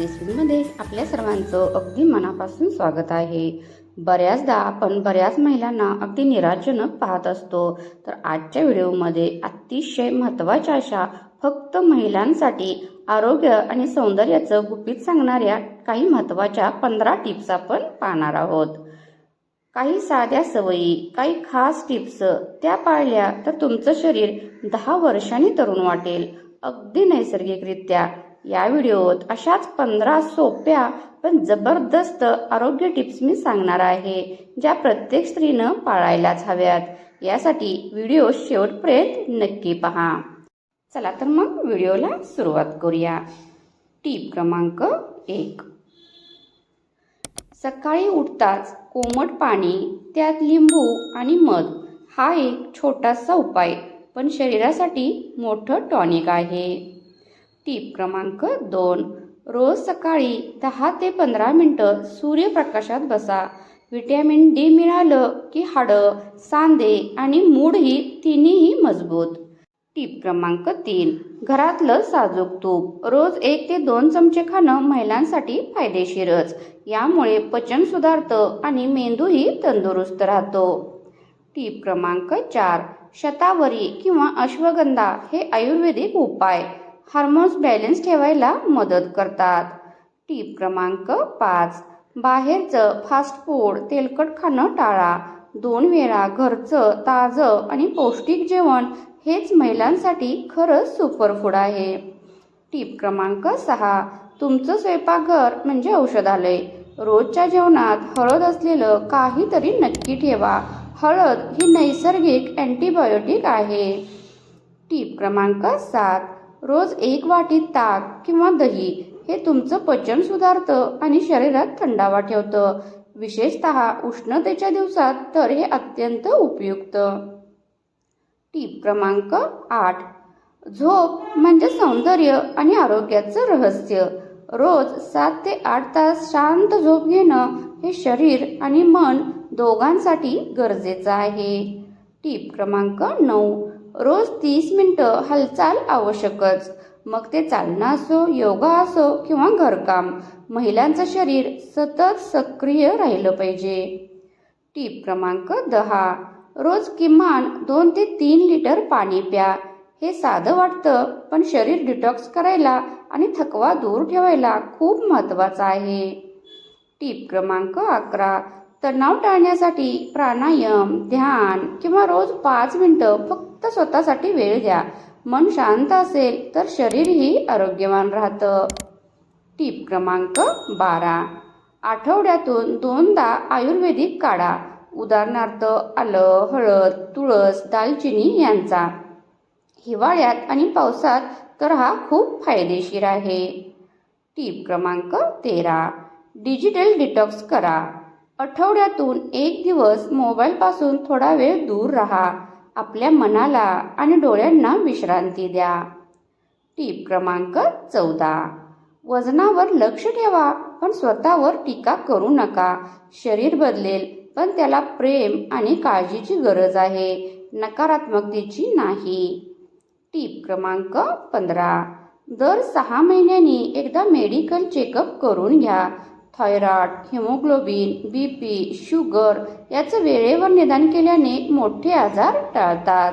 रेसिपीमध्ये आपल्या सर्वांचं अगदी मनापासून स्वागत आहे. बऱ्याचदा आपण बऱ्याच महिलांना अगदी निराशजनक पाहत असतो. तर आजच्या व्हिडिओमध्ये अतिशय महत्त्वाच्या अशा फक्त महिलांसाठी आरोग्य आणि सौंदर्याचं गुपित सांगणाऱ्या काही महत्त्वाच्या पंधरा टिप्स आपण पाहणार आहोत. काही साध्या सवयी काही खास टिप्स त्या पाळल्या तर तुमचं शरीर दहा वर्षांनी तरुण वाटेल. अगदी नैसर्गिकरित्या या व्हिडिओत अशाच पंधरा सोप्या पण जबरदस्त आरोग्य टिप्स मी सांगणार आहे ज्या प्रत्येक स्त्रीनं पाळायलाच हव्यात. यासाठी व्हिडिओ शेवटपर्यंत नक्की पहा. चला तर मग व्हिडिओला सुरुवात करूया. टीप क्रमांक एक. सकाळी उठताच कोमट पाणी त्यात लिंबू आणि मध हा एक छोटासा उपाय पण शरीरासाठी मोठं टॉनिक आहे. टीप क्रमांक दोन. रोज सकाळी दहा ते पंधरा मिनटं सूर्यप्रकाशात बसा. विटॅमिन डी मिळालं की हाडं सांधे आणि मूड ही तिन्हीही मजबूत. टीप क्रमांक तीन. घरातलं साजूक तूप. रोज एक ते दोन चमचे खाणं महिलांसाठी फायदेशीरच. यामुळे पचन सुधारतं आणि मेंदूही तंदुरुस्त राहतो. टीप क्रमांक चार. शतावरी किंवा अश्वगंधा हे आयुर्वेदिक उपाय. हार्मोन्स बॅलन्स ठेवायला मदत करतात. टीप क्रमांक पाच. बाहेरचं फास्ट फूड तेलकट खाणं टाळा. दोन वेळा घरचं ताजं आणि पौष्टिक जेवण हेच महिलांसाठी खरंच सुपरफूड आहे. टीप क्रमांक सहा. तुमचं स्वयंपाकघर म्हणजे औषधालय. रोजच्या जेवणात हळद असलेलं काहीतरी नक्की ठेवा. हळद ही नैसर्गिक अँटीबायोटिक आहे. टीप क्रमांक सात. रोज एक वाटी ताक किंवा दही हे तुमचं पचन सुधारतं आणि शरीरात थंडावा ठेवतं. विशेषत उष्णतेच्या दिवसात तर हे अत्यंत उपयुक्त. टीप क्रमांक आठ. झोप म्हणजे सौंदर्य आणि आरोग्याचं रहस्य. रोज सात ते आठ तास शांत झोप घेणं हे शरीर आणि मन दोघांसाठी गरजेचं आहे. टीप क्रमांक नऊ. रोज तीस मिनटं हालचाल आवश्यकच. मग ते चालणं असो योगा असो किंवा घरकाम महिलांचं शरीर सतत सक्रिय राहिलं पाहिजे. टीप क्रमांक दहा. रोज किमान दोन ते तीन लिटर पाणी प्या. हे साधं वाटतं पण शरीर डिटॉक्स करायला आणि थकवा दूर ठेवायला खूप महत्त्वाचं आहे. टीप क्रमांक अकरा. तणाव टाळण्यासाठी प्राणायाम ध्यान किंवा रोज पाच मिनटं फक्त स्वतःसाठी वेळ द्या. मन शांत असेल तर शरीरही आरोग्यवान राहतं. टीप क्रमांक बारा. आठवड्यातून दोनदा आयुर्वेदिक काढा. उदाहरणार्थ आलं हळद तुळस दालचिनी यांचा. हिवाळ्यात आणि पावसात तर हा खूप फायदेशीर आहे. टीप क्रमांक तेरा. डिजिटल डिटॉक्स करा. आठवड्यातून एक दिवस मोबाईलपासून थोडा वेळ दूर राहा. आपल्या मनाला आणि डोळ्यांना विश्रांती द्या. टीप क्रमांक चौदा. वजनावर लक्ष ठेवा पण स्वतःवर टीका करू नका. शरीर बदलेल पण त्याला प्रेम आणि काळजीची गरज आहे नकारात्मकतेची नाही. टीप क्रमांक पंधरा. दर सहा महिन्यांनी एकदा मेडिकल चेकअप करून घ्या. Thyroid haemoglobin B P sugar याचं वेळेवर निदान केल्याने मोठे आजार टाळतात.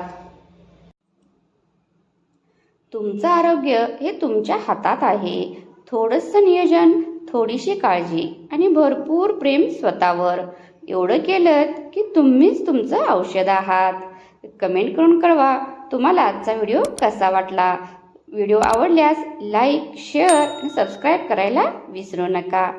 तुमचं आरोग्य हे तुमच्या हातात आहे. थोडंसं नियोजन थोडीशी काळजी आणि भरपूर प्रेम स्वतःवर. एवढं केलं की तुम्हीच तुमचं औषध आहात. कमेंट करून कळवा तुम्हाला आजचा व्हिडिओ कसा वाटला. व्हिडिओ आवडल्यास लाईक शेअर आणि सबस्क्राईब करायला विसरू नका.